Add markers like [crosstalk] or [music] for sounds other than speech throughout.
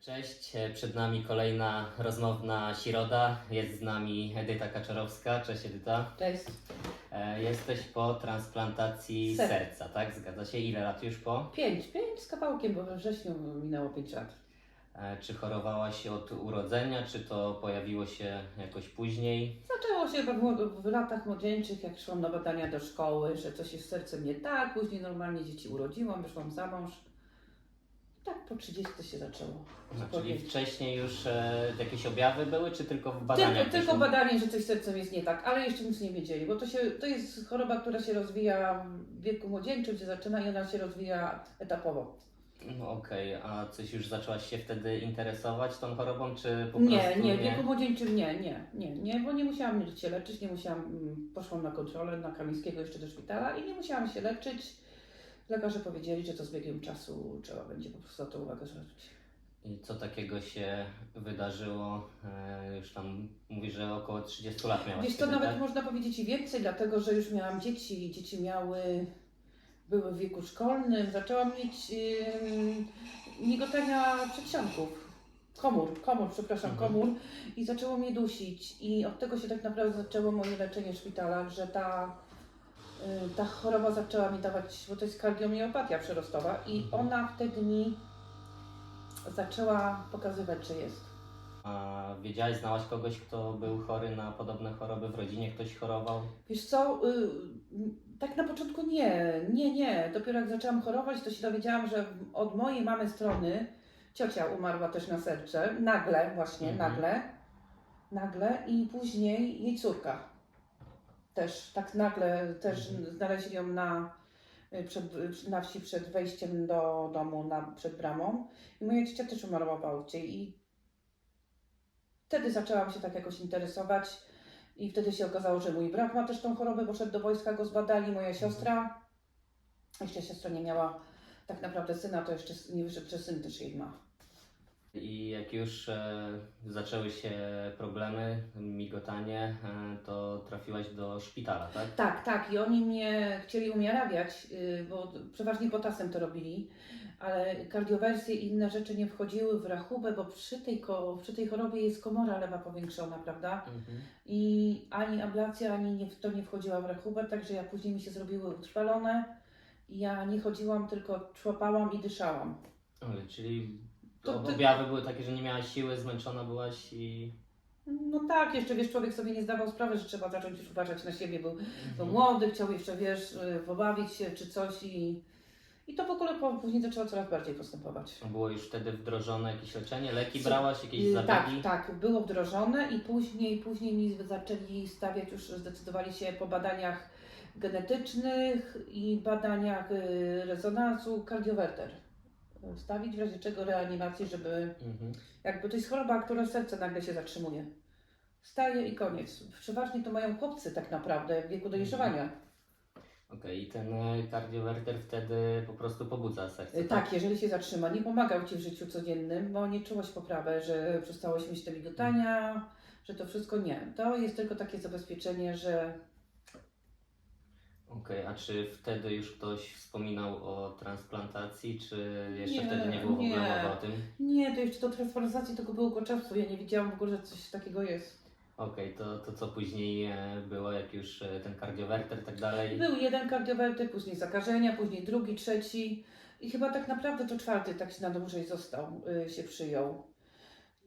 Cześć, e, przed nami kolejna rozmowna środa. Jest z nami Edyta Kaczorowska. Cześć Edyta. Cześć. E, Jesteś po transplantacji Ser- serca, tak? Zgadza się? Ile lat już po? Pięć, pięć z kawałkiem, bo we wrześniu minęło pięć lat. E, Czy chorowałaś od urodzenia, czy to pojawiło się jakoś później? Zaczęło się w, młod- w latach młodzieńczych, jak szłam na badania do szkoły, że coś jest z sercem nie tak. Później normalnie dzieci urodziłam, wyszłam za mąż. Tak po 30 się zaczęło. No, czyli wcześniej już e, jakieś objawy były, czy tylko w badaniach? Tylko, tylko badanie, że coś z sercem jest nie tak, ale jeszcze nic nie wiedzieli, bo to, się, to jest choroba, która się rozwija w wieku młodzieńczym, gdzie zaczyna i ona się rozwija etapowo. No okej, a coś już zaczęłaś się wtedy interesować tą chorobą, czy po Nie, prostu nie, w wieku młodzieńczym nie, nie, nie, nie, bo nie musiałam się leczyć, nie musiałam, mm, poszłam na kontrolę na Kamińskiego jeszcze do szpitala i nie musiałam się leczyć. Lekarze powiedzieli, że to z biegiem czasu trzeba będzie po prostu na to uwagę zwrócić. I co takiego się wydarzyło? E, już tam mówisz, że około 30 lat miałaś. Co, wtedy, nawet tak? można powiedzieć i więcej, dlatego że już miałam dzieci i dzieci miały, były w wieku szkolnym, zaczęłam mieć yy, migotania przedsionków. Komór, komór, przepraszam, Mhm. komór i zaczęło mnie dusić i od tego się tak naprawdę zaczęło moje leczenie w szpitalach, że ta, ta choroba zaczęła mi dawać, bo to jest kardiomiopatia przerostowa i Mhm. ona wtedy mi zaczęła pokazywać, że jest. A wiedziałaś, znałaś kogoś, kto był chory na podobne choroby w rodzinie? Ktoś chorował? Wiesz co, y, tak na początku nie, nie, nie. Dopiero jak zaczęłam chorować, to się dowiedziałam, że od mojej mamy strony ciocia umarła też na serce. Nagle, właśnie, Mhm. nagle. Nagle i później jej córka. Też, tak nagle, też Mhm. znaleźli ją na, y, przed, na wsi przed wejściem do domu, na, przed bramą. I moja ciocia też umarła w aucie i wtedy zaczęłam się tak jakoś interesować. I wtedy się okazało, że mój brat ma też tą chorobę, bo szedł do wojska, go zbadali, moja siostra. Jeszcze siostra nie miała tak naprawdę syna, to jeszcze nie wyszedł, że syn też jej ma. I jak już e, zaczęły się problemy, migotanie, e, to trafiłaś do szpitala, tak? Tak, tak. I oni mnie chcieli umiarawiać, yy, bo przeważnie potasem to robili, ale kardiowersje i inne rzeczy nie wchodziły w rachubę, bo przy tej, ko- przy tej chorobie jest komora lewa powiększona, prawda? Mhm. I ani ablacja, ani nie, to nie wchodziła w rachubę, także ja później mi się zrobiły utrwalone. Ja nie chodziłam, tylko człapałam i dyszałam. Ale, czyli To ty- objawy były takie, że nie miałaś siły, zmęczona byłaś i... No tak, jeszcze wiesz, człowiek sobie nie zdawał sprawy, że trzeba zacząć już uważać na siebie. Był, był Mhm. młody, chciał jeszcze, wiesz, y, pobawić się czy coś i, i to w ogóle po, później zaczęło coraz bardziej postępować. Było już wtedy wdrożone jakieś leczenie? Leki Co- brałaś? Jakieś Y, zabiegi? Tak, tak, było wdrożone i później, później mi zaczęli stawiać, już zdecydowali się po badaniach genetycznych i badaniach y, rezonansu kardiowerter. Y, Stawić w razie czego reanimację, żeby Mhm. Jakby to jest choroba, która serce nagle się zatrzymuje. Staje i koniec. Przeważnie to mają chłopcy tak naprawdę w wieku dojrzewania. Okej, i ten e, kardiowerter wtedy po prostu pobudza serce. Y, Tak, jeżeli się zatrzyma, nie pomagał Ci w życiu codziennym, bo nie czułaś poprawę, że przestałeś mieć te migotania, że to wszystko nie. To jest tylko takie zabezpieczenie, że Okej, a czy wtedy już ktoś wspominał o transplantacji, czy jeszcze Nie, wtedy nie było w ogóle nie. mowy o tym? nie, to jeszcze do transplantacji tylko było goczawstwo. Ja nie wiedziałam w ogóle, że coś takiego jest. Okej, to, to co później e, było, jak już e, ten kardiowerter i tak dalej? Był jeden kardiowerty, później zakażenia, później drugi, trzeci i chyba tak naprawdę to czwarty tak się na dłużej został, y, się przyjął.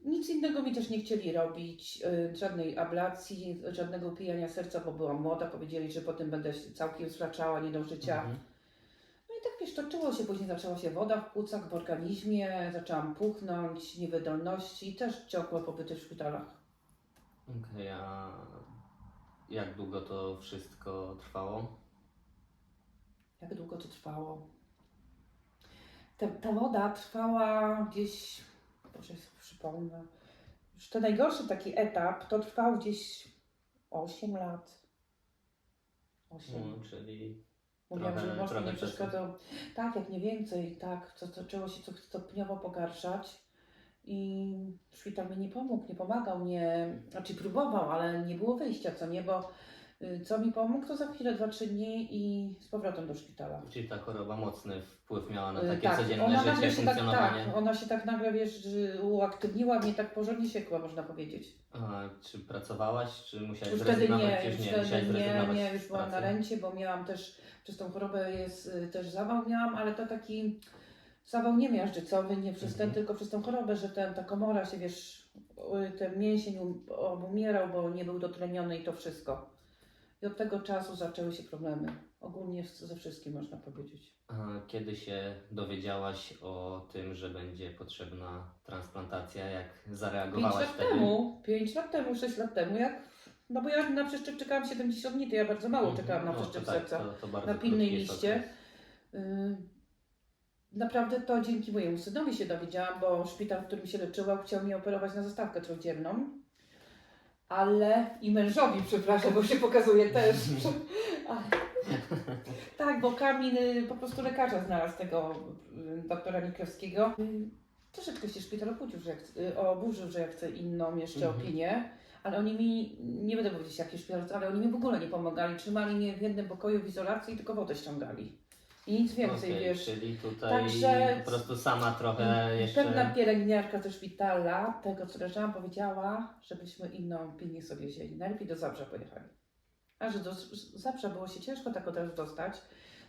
Nic innego mi też nie chcieli robić, y, żadnej ablacji, żadnego upijania serca, bo byłam młoda, powiedzieli, że potem będę się całkiem zwraczała, nie do życia. Mhm. No i tak wiesz, toczyło się, później zaczęła się woda w płucach, w organizmie, zaczęłam puchnąć, niewydolności, też ciągłe pobyty w szpitalach. Okej, a jak długo to wszystko trwało? Jak długo to trwało? Ta, ta woda trwała gdzieś, przypomnę, już ten najgorszy taki etap to trwał gdzieś 8 lat. 8. No, czyli Mówiłam, trochę- że trochę nie czasu. przeszkadzał. Tak, jak nie więcej, tak. To zaczęło się to stopniowo pogarszać. I szpital mi nie pomógł, nie pomagał, nie, znaczy próbował, ale nie było wyjścia, co nie, bo Co mi pomógł, to za chwilę, 2-3 dni i z powrotem do szpitala. Czyli ta choroba mocny wpływ miała na Y, takie codzienne ona życie, nagle się tak, funkcjonowanie. tak, ona się tak nagle, wiesz, uaktywniła, mnie tak porządnie siekła, można powiedzieć. A, czy pracowałaś, czy musiałaś Już wtedy nie, już nie, wtedy nie, nie, już byłam na rencie, bo miałam też, przez tą chorobę jest y, też zawał miałam, ale to taki zawał nie miażdżycowy, nie przez ten, Mhm. tylko przez tą chorobę, że ten, ta komora się, wiesz, y, ten mięsień um- obumierał, bo nie był dotleniony i to wszystko. I od tego czasu zaczęły się problemy. Ogólnie ze wszystkim można powiedzieć. A Kiedy się dowiedziałaś o tym, że będzie potrzebna transplantacja? Jak zareagowałaś lat wtedy? temu, pięć lat temu, sześć lat temu, jak, no bo ja na przeszczep czekałam 70 dni, to ja bardzo mało Mhm. czekałam na No, przeszczep tak, serca. To, to na pilnej liście. okres. Y, Naprawdę to dzięki mojemu synowi się dowiedziałam, bo szpital, w którym się leczyłam, chciał mnie operować na zastawkę trójdzienną. Ale i mężowi, przepraszam, bo się pokazuje też. Ale- [laughs] tak, bo Kamil y, po prostu lekarza znalazł tego y, doktora Nikrowskiego. Y, Troszeczkę się szpital obudził, że ja chcę, y, oburzył, że ja chcę inną jeszcze Mhm. opinię. Ale oni mi, nie będę powiedzieć jaki szpital, ale oni mi w ogóle nie pomagali. Trzymali mnie w jednym pokoju w izolacji i tylko wodę ściągali. I nic więcej, Okej, wiesz. Czyli tutaj Także- po prostu sama trochę jeszcze... Pewna pielęgniarka ze szpitala, tego co leżałam, powiedziała, żebyśmy inną opinię sobie wzięli. Najlepiej do Zabrza pojechali. A że do Zabrza było się ciężko tak od razu dostać,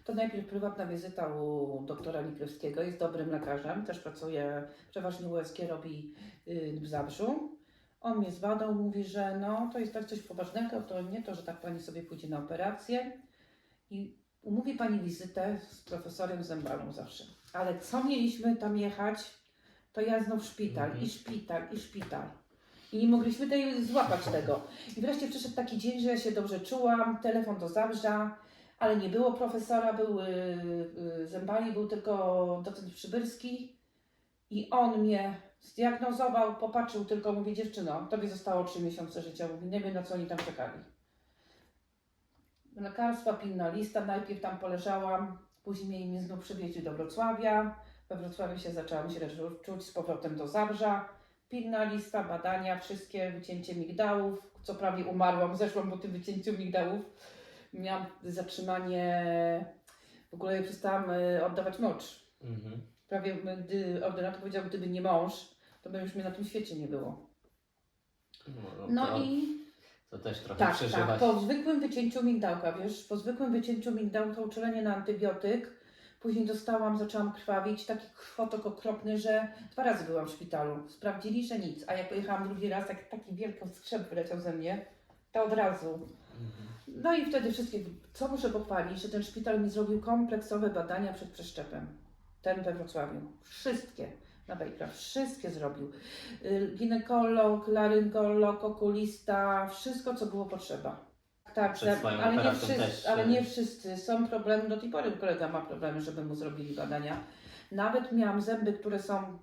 to najpierw prywatna wizyta u doktora Nikrewskiego, jest dobrym lekarzem, też pracuje, przeważnie USG robi y, w Zabrzu. On mnie zbadał, mówi, że no to jest tak coś poważnego, to nie to, że tak pani sobie pójdzie na operację i umówi pani wizytę z profesorem Zębalą zawsze. Ale co mieliśmy tam jechać, to ja znów szpital Mhm. i szpital i szpital. I nie mogliśmy tej złapać tego. I wreszcie przyszedł taki dzień, że ja się dobrze czułam, telefon do Zabrza, ale nie było profesora, był y, y, Zębali, był tylko docent Przybylski i on mnie zdiagnozował, popatrzył tylko, mówi dziewczyno, tobie zostało 3 miesiące życia, mówi nie wiem na co oni tam czekali. Lekarstwa, pilna lista, najpierw tam poleżałam, później mnie znów przywieźli do Wrocławia, we Wrocławiu się zaczęłam źle czu- czuć z powrotem do Zabrza, pilna lista, badania, wszystkie, wycięcie migdałów, co prawie umarłam, zeszłam po tym wycięciu migdałów, miałam zatrzymanie, w ogóle przestałam y, oddawać mocz. Mhm. Prawie gdy ordynator powiedział, gdyby nie mąż, to by już mnie na tym świecie nie było. No, No to, i to też trochę tak, przeżywasz. tak, po zwykłym wycięciu migdałka, wiesz, po zwykłym wycięciu migdałka uczulenie na antybiotyk, później dostałam, zaczęłam krwawić, taki krwotok okropny, że dwa razy byłam w szpitalu. Sprawdzili, że nic, a jak pojechałam drugi raz, jak taki wielki skrzep wyleciał ze mnie, to od razu. Mhm. No i wtedy wszystkie, co muszę pochwalić, że ten szpital mi zrobił kompleksowe badania przed przeszczepem. Ten we Wrocławiu. Wszystkie. Na Bejkra. Wszystkie zrobił. Y, Ginekolog, laryngolog, okulista, wszystko co było potrzeba. Tak, tak, ale, nie wszyscy, też, ale y- nie wszyscy. Są problemy, do tej pory kolega ma problemy, żeby mu zrobili badania. Nawet miałam zęby, które są,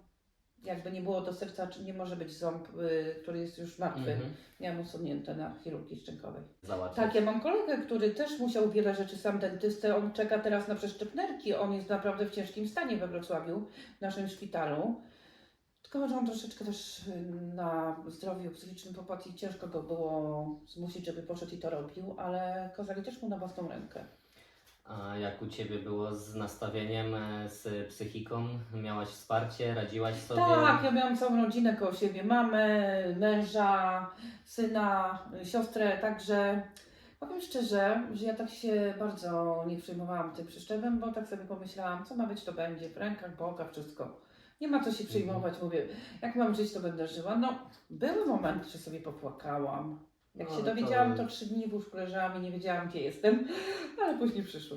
jakby nie było do serca, czy nie może być ząb, y, który jest już martwy. Mhm. Miałam usunięte na chirurgii szczękowej. Załatwić. Tak, ja mam kolegę, który też musiał wiele rzeczy sam dentystę. On czeka teraz na przeszczepnerki. On jest naprawdę w ciężkim stanie we Wrocławiu, w naszym szpitalu. Tylko, że on troszeczkę też y, na zdrowiu psychicznym popadł i ciężko go było zmusić, żeby poszedł i to robił, ale kazali też mu na własną rękę. A jak u Ciebie było z nastawieniem, e, z psychiką? Miałaś wsparcie, radziłaś sobie? Tak, ja miałam całą rodzinę koło siebie, mamę, męża, syna, siostrę, także powiem szczerze, że ja tak się bardzo nie przejmowałam tym przeszczepem, bo tak sobie pomyślałam, co ma być, to będzie, w rękach Boga, wszystko. Nie ma co się przejmować, mówię, jak mam żyć, to będę żyła. No, były momenty, że sobie popłakałam. Jak No, się to- dowiedziałam, to trzy dni w łóżku leżałam i nie wiedziałam, gdzie jestem, [laughs] ale później przyszło.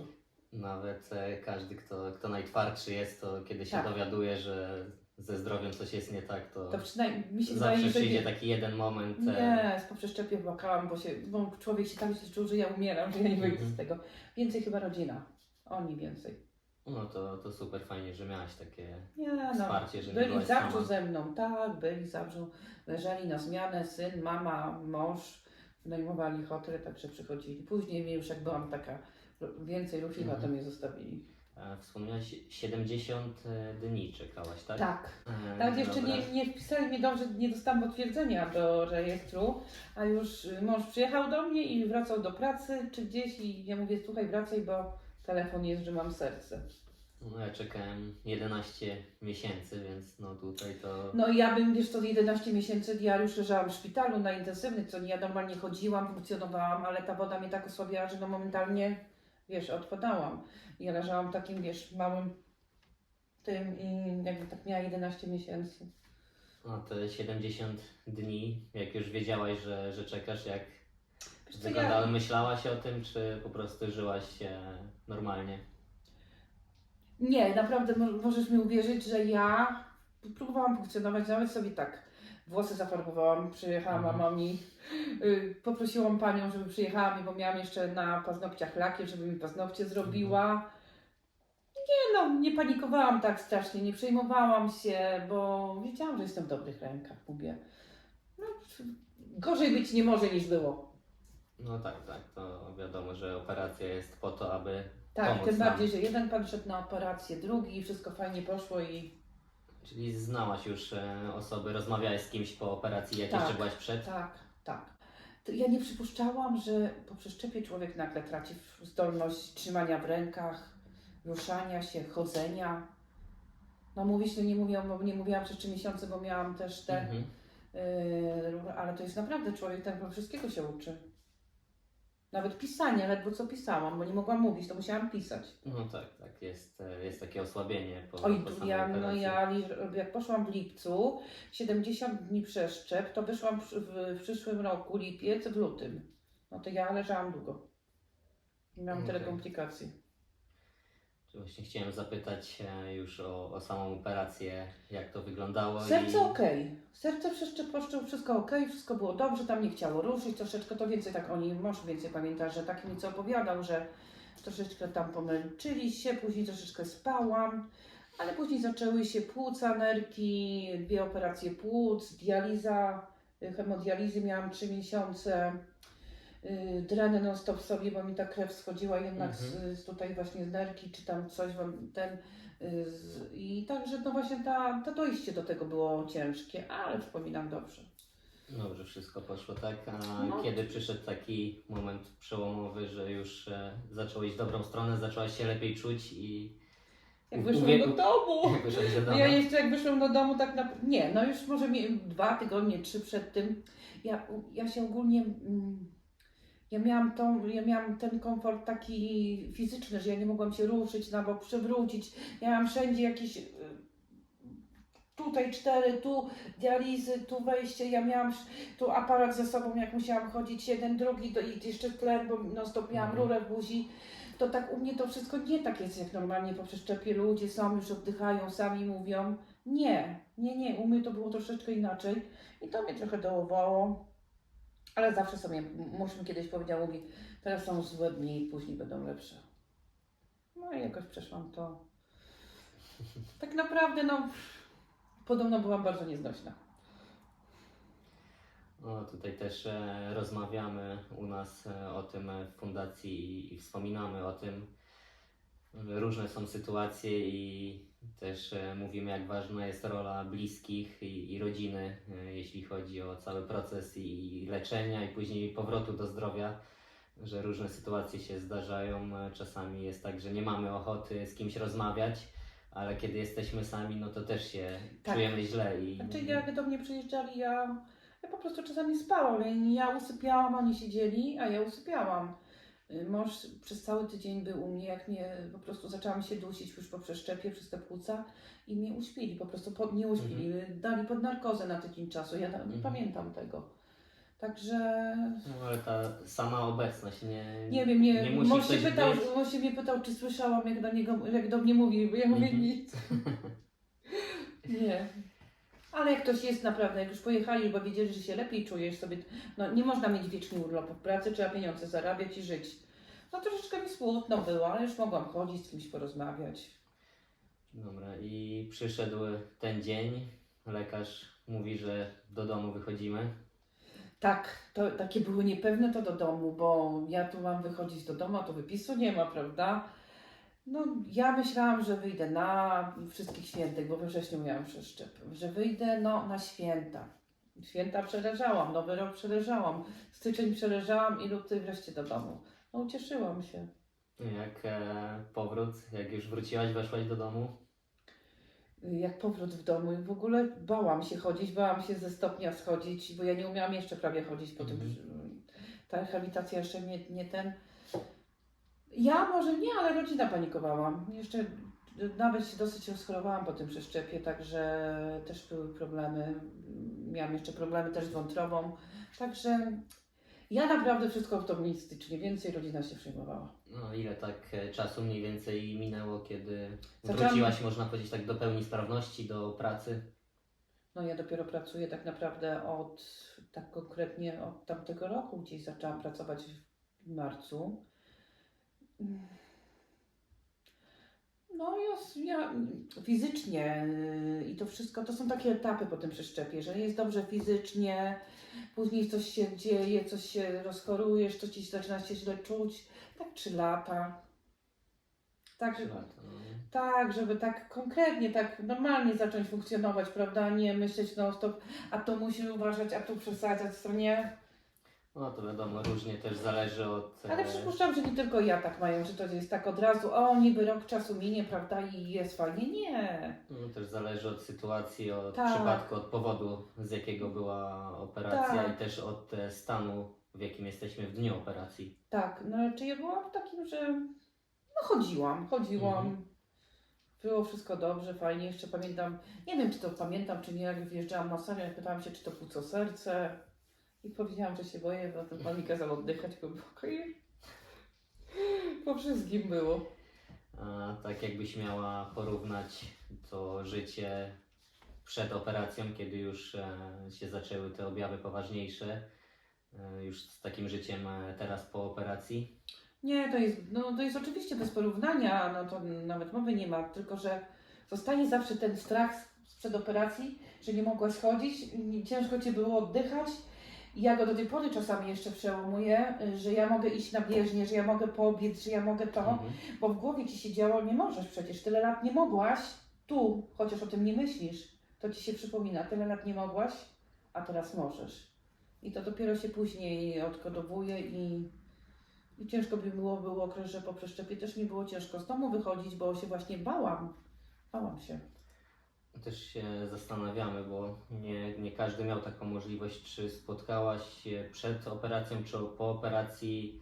Nawet e, każdy, kto, kto najtwardszy jest, to kiedy się Tak. dowiaduje, że ze zdrowiem coś jest nie tak, to, To przynajmniej mi się zawsze wydaje, że przyjdzie nie. taki jeden moment. e, Nie, po przeszczepie płakałam, bo, się, bo człowiek się źle czuł, że ja umieram, że ja nie wyjdę Mhm. z tego. Więcej chyba rodzina. Oni więcej. No to, to super fajnie, że miałaś takie Nie no. wsparcie, że nie Byli w byłaś Zabrzu sama. ze mną, tak, byli w Zabrzu. Leżeli na zmianę, syn, mama, mąż. Wynajmowali hotel, także przychodzili. Później już jak byłam taka więcej to Mhm. mnie zostawili. E, Wspomniałaś 70 dni czekałaś, tak? Tak. E, Nawet jeszcze dobra. nie, nie wpisali mnie dobrze, nie dostałam potwierdzenia do rejestru, a już y, mąż przyjechał do mnie i wracał do pracy czy gdzieś i ja mówię, słuchaj, wracaj, bo telefon jest, że mam serce. No, ja czekałem 11 miesięcy, więc no tutaj to... No i ja bym, wiesz co, 11 miesięcy ja już leżałam w szpitalu na intensywnych, co nie, ja normalnie chodziłam, funkcjonowałam, ale ta woda mnie tak osłabiała, że no momentalnie, wiesz, odpadałam. Ja leżałam w takim, wiesz, małym tym i jakby tak miała 11 miesięcy. No te 70 dni, jak już wiedziałaś, że, że czekasz, jak Wiesz co, wyglądały? Myślałaś o tym, czy po prostu żyłaś e, normalnie? Nie, naprawdę mo- możesz mi uwierzyć, że ja próbowałam funkcjonować, nawet sobie tak włosy zafarbowałam, przyjechała Mhm. mama mi, y, poprosiłam panią, żeby przyjechała mi, bo miałam jeszcze na paznokciach lakier, żeby mi paznokcie zrobiła. Nie no, nie panikowałam tak strasznie, nie przejmowałam się, bo wiedziałam, że jestem w dobrych rękach, mówię. No, gorzej być nie może niż było. No tak, tak, to wiadomo, że operacja jest po to, aby Tak, Pomóc tym nam. bardziej, że jeden pan szedł na operację, drugi, wszystko fajnie poszło i Czyli znałaś już e, osoby, rozmawiałeś z kimś po operacji, jak Tak. jeszcze byłaś przed? Tak, tak. To ja nie przypuszczałam, że po przeszczepie człowiek nagle traci w- zdolność trzymania w rękach, ruszania się, chodzenia. No mówić to nie mówiłam, bo nie mówiłam przez trzy miesiące, bo miałam też te, Mhm. yy, ale to jest naprawdę człowiek, ten wszystkiego się uczy. Nawet pisania, ledwo co pisałam, bo nie mogłam mówić, to musiałam pisać. No tak, tak, jest, e, jest takie osłabienie po, Oj, po samej ja, no operacji. ja li- jak poszłam w lipcu, 70 dni przeszczep, to wyszłam w, w przyszłym roku, lipiec, w lutym. No to ja leżałam długo. I miałam tyle Okej. komplikacji. Właśnie chciałem zapytać e, już o, o samą operację, jak to wyglądało. Serce i... okej. Serce przeszczep, poszczep, wszystko okej, wszystko było dobrze, tam nie chciało ruszyć troszeczkę, to więcej tak oni, mąż więcej pamięta, że tak mi co opowiadał, że troszeczkę tam pomęczyli się, później troszeczkę spałam, ale później zaczęły się płuca, nerki, dwie operacje płuc, dializa, hemodializy miałam trzy miesiące, dreny non stop sobie, bo mi ta krew schodziła jednak z, z tutaj właśnie z nerki, czy tam coś wam ten y, z, i także no właśnie ta, to dojście do tego było ciężkie, ale wspominam dobrze. Dobrze, wszystko poszło tak. A No. kiedy przyszedł taki moment przełomowy, że już e, zacząłeś w dobrą stronę, zaczęłaś się lepiej czuć i Jak wyszłam Uwie- do domu. [laughs] jak do No domu? ja jeszcze jak wyszłam do domu, tak na... Nie, no już może mi dwa tygodnie, trzy przed tym. Ja, ja się ogólnie... Mm, ja miałam, tą, ja miałam ten komfort taki fizyczny, że ja nie mogłam się ruszyć na bok, przewrócić. Ja miałam wszędzie jakieś... y, Tutaj cztery, tu dializy, tu wejście. Ja miałam tu aparat ze sobą, jak musiałam chodzić, jeden, drugi, do, i jeszcze tlen, bo no stop miałam Mhm. rurę w buzi. To tak u mnie to wszystko nie tak jest jak normalnie po przeszczepie. Ludzie są, już oddychają, sami mówią. Nie, nie, nie. U mnie to było troszeczkę inaczej i to mnie trochę dołowało. Ale zawsze sobie, mi kiedyś powiedział, mówi, teraz są złe dni, później będą lepsze. No i jakoś przeszłam to. Tak naprawdę, no, podobno byłam bardzo nieznośna. No, tutaj też e, rozmawiamy u nas e, o tym e, w fundacji i wspominamy o tym. Różne są sytuacje i też e, mówimy, jak ważna jest rola bliskich i, i rodziny, e, jeśli chodzi o cały proces i, leczenia, i później powrotu do zdrowia. Że różne sytuacje się zdarzają. e, Czasami jest tak, że nie mamy ochoty z kimś rozmawiać, ale kiedy jesteśmy sami, no to też się Tak. czujemy źle. I, Znaczy jak do mnie przyjeżdżali, ja, ja po prostu czasami spałam. Ja usypiałam, oni siedzieli, a ja usypiałam. Y, Mąż przez cały tydzień był u mnie, jak mnie po prostu zaczęłam się dusić już po przeszczepie przez te płuca i mnie uśpili, po prostu pod, nie uśpili, dali pod narkozę na tydzień czasu, ja Mhm. pamiętam tego. Także No, ale ta sama obecność nie, nie wiem, nie, nie musi mąż, się pytał, mąż się mnie pytał, czy słyszałam, jak do niego, jak do mnie mówi, bo ja mówię Mhm. nic. [laughs] Nie. Ale jak ktoś jest naprawdę, jak już pojechali, bo wiedzieli, że się lepiej czujesz sobie, no nie można mieć wiecznie urlopu w pracy, trzeba pieniądze zarabiać i żyć. No troszeczkę mi smutno było, ale już mogłam chodzić, z kimś porozmawiać. Dobra, i przyszedł ten dzień. Lekarz mówi, że do domu wychodzimy. Tak, to takie były niepewne to do domu, bo ja tu mam wychodzić do domu, a tu wypisu nie ma, prawda? No, ja myślałam, że wyjdę na wszystkich świętych, bo we wrześniu miałam przeszczep, że wyjdę no, na święta. Święta przeleżałam, nowy rok przeleżałam, styczeń przeleżałam i luty wreszcie do domu. No, ucieszyłam się. Jak e, powrót, jak już wróciłaś, weszłaś do domu? Jak powrót w domu i w ogóle bałam się chodzić, bałam się ze stopnia schodzić, bo ja nie umiałam jeszcze prawie chodzić po tym. Mhm. Ta rehabilitacja jeszcze nie, nie ten. Ja może nie, ale rodzina panikowała. Jeszcze nawet się dosyć rozchorowałam po tym przeszczepie, także też były problemy. Miałam jeszcze problemy też z wątrobą. Także ja naprawdę wszystko optymistycznie, więcej rodzina się przejmowała. No ile tak e, czasu mniej więcej minęło, kiedy Zaczęłam- wróciłaś, można powiedzieć tak do pełni sprawności, do pracy? No ja dopiero pracuję tak naprawdę od, tak konkretnie od tamtego roku, gdzieś zaczęłam pracować w marcu. No ja, ja fizycznie yy, i to wszystko, to są takie etapy po tym przeszczepie, że jest dobrze fizycznie, później coś się dzieje, coś się rozchorujesz, coś ci zaczyna się źle czuć, tak trzy lata. Tak, lata, no. tak, żeby tak konkretnie, tak normalnie zacząć funkcjonować, prawda? Nie myśleć non stop, a to musi uważać, a tu przesadzać, co nie. No to wiadomo, różnie też zależy od... Ale e, przypuszczam, że nie tylko ja tak mają, że to jest tak od razu, o niby rok czasu minie, prawda? I jest fajnie. Nie. No, też zależy od sytuacji, od Tak. przypadku, od powodu, z jakiego była operacja Tak. i też od e, stanu, w jakim jesteśmy w dniu operacji. Tak, no czy ja byłam takim, że no chodziłam, chodziłam. Mhm. Było wszystko dobrze, fajnie. Jeszcze pamiętam, nie wiem czy to pamiętam, czy nie, jak wjeżdżałam na salę, pytałam się, czy to płuco serce. I powiedziałam, że się boję, bo ten pan mi kazał oddychać głęboko i po wszystkim było. A tak jakbyś miała porównać to życie przed operacją, kiedy już e, się zaczęły te objawy poważniejsze, e, już z takim życiem e, teraz po operacji. Nie, to jest, no, to jest oczywiście bez porównania, no to nawet mowy nie ma, tylko że zostaje zawsze ten strach sprzed operacji, że nie mogłaś chodzić, i ciężko Cię było oddychać. Ja go do tej pory czasami jeszcze przełamuję, że ja mogę iść na bieżnię, że ja mogę pobiec, że ja mogę to, Mhm. bo w głowie Ci się działo, nie możesz przecież, tyle lat nie mogłaś, tu, chociaż o tym nie myślisz, to Ci się przypomina, tyle lat nie mogłaś, a teraz możesz. I to dopiero się później odkodowuje i, i ciężko by było, był okres, że po przeszczepie też mi było ciężko z domu wychodzić, bo się właśnie bałam. Bałam się. Też się zastanawiamy, bo nie, nie każdy miał taką możliwość. Czy spotkałaś się przed operacją, czy po operacji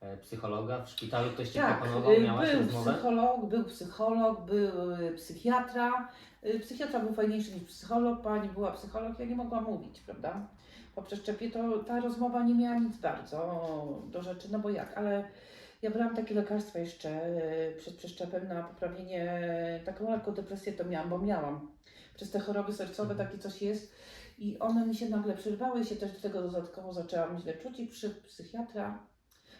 e, psychologa w szpitalu? Ktoś Ci Tak, proponował? y, Miałaś był rozmowę? psycholog, był psycholog, był y, psychiatra. Y, Psychiatra był fajniejszy niż psycholog, pani była psycholog, ja nie mogłam mówić, prawda? Po przeszczepie to ta rozmowa nie miała nic bardzo do rzeczy, no bo jak, ale ja brałam takie lekarstwa jeszcze y, przed przeszczepem na poprawienie, taką lekką depresję to miałam, bo miałam. Przez te choroby sercowe Mhm. takie coś jest i one mi się nagle przerwały się też do tego dodatkowo zaczęłam źle czuć i przy psychiatra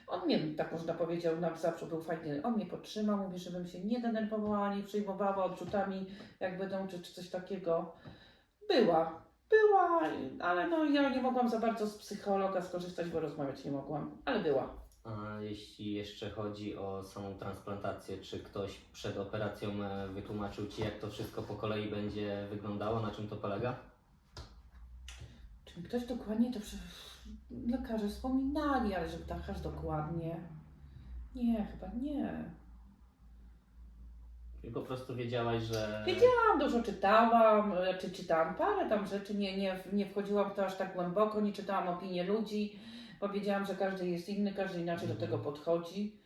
on mnie, tak można powiedzieć, nam zawsze był fajny. On mnie podtrzymał, mówi, żebym się nie denerwowała, nie przejmowała odrzutami, jak będą, czy, czy coś takiego. Była, była, ale no ja nie mogłam za bardzo z psychologa skorzystać, bo rozmawiać nie mogłam, ale była. A jeśli jeszcze chodzi o samą transplantację, czy ktoś przed operacją e, wytłumaczył Ci, jak to wszystko po kolei będzie wyglądało, na czym to polega? Czy mi ktoś dokładnie to przy... lekarze wspominali, ale żeby tak aż dokładnie. Nie, chyba nie. I po prostu wiedziałaś, że... Wiedziałam, dużo czytałam, czy czytałam parę tam rzeczy, nie, nie, nie wchodziłam w to aż tak głęboko, nie czytałam opinii ludzi, bo wiedziałam, że każdy jest inny, każdy inaczej do Mhm. tego podchodzi.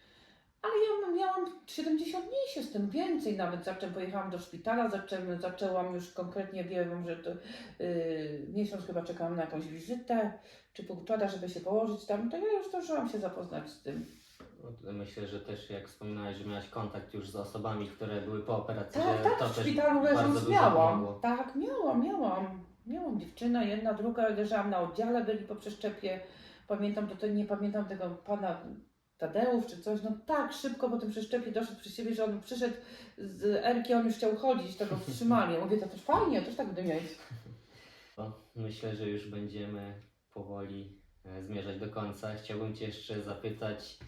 Ale ja miałam 70 dni się z tym więcej nawet. Zaczęłam, pojechałam do szpitala, zaczęłam, zaczęłam już konkretnie, wiem, że to, yy, miesiąc chyba czekałam na jakąś wizytę, czy półtora, żeby się położyć tam, to ja już zdążyłam się zapoznać z tym. No, Myślę, że też jak wspominałeś, że miałaś kontakt już z osobami, które były po operacji, Tak, że tak, to w szpitalu leżąc miałam. pomogło. Tak, miałam, miałam. Miałam dziewczynę, jedna, druga, leżałam na oddziale, byli po przeszczepie. Pamiętam, to, to nie pamiętam tego pana Tadeusz czy coś, no tak szybko po tym przeszczepie doszedł przy siebie, że on przyszedł z Erki, on już chciał chodzić, to go [laughs] wstrzymali. Ja mówię, to też fajnie, też tak będę mieć. Myślę, że już będziemy powoli e, zmierzać do końca. Chciałbym Cię jeszcze zapytać,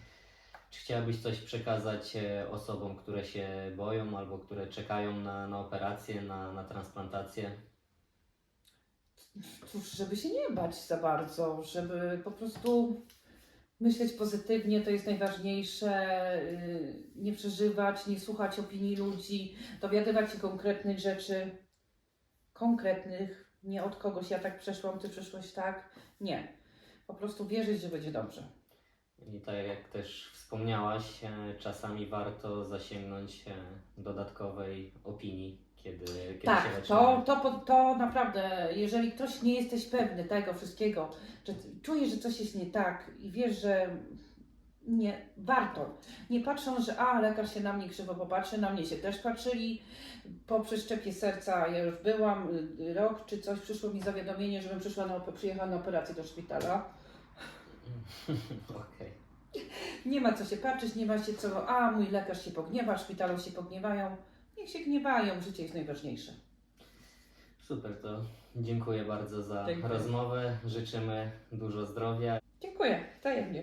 Czy chciałabyś coś przekazać e, osobom, które się boją albo które czekają na, na operację, na, na transplantację? Cóż, żeby się nie bać za bardzo, żeby po prostu myśleć pozytywnie, to jest najważniejsze, yy, nie przeżywać, nie słuchać opinii ludzi, dowiadywać się konkretnych rzeczy, konkretnych, nie od kogoś, ja tak przeszłam, ty przeszłeś tak, nie. Po prostu wierzyć, że będzie dobrze. I tak jak też wspomniałaś, e, czasami warto zasięgnąć e, dodatkowej opinii, kiedy, kiedy się Tak, to, zaczynamy. to, po- to naprawdę, jeżeli ktoś nie jesteś pewny tego wszystkiego, że czujesz, że coś jest nie tak i wiesz, że nie, warto. Nie patrzą, że a, lekarz się na mnie krzywo popatrzy, na mnie się też patrzyli. Po przeszczepie serca ja już byłam y, rok czy coś, przyszło mi zawiadomienie, żebym przyszła na, przyjechała na operację do szpitala. [laughs] Okej. Nie ma co się patrzeć, nie ma się co, a mój lekarz się pogniewa, szpitalu się pogniewają. Niech się gniewają, życie jest najważniejsze. Super, to dziękuję bardzo za Dziękuję. rozmowę. Życzymy dużo zdrowia Dziękuję, wzajemnie.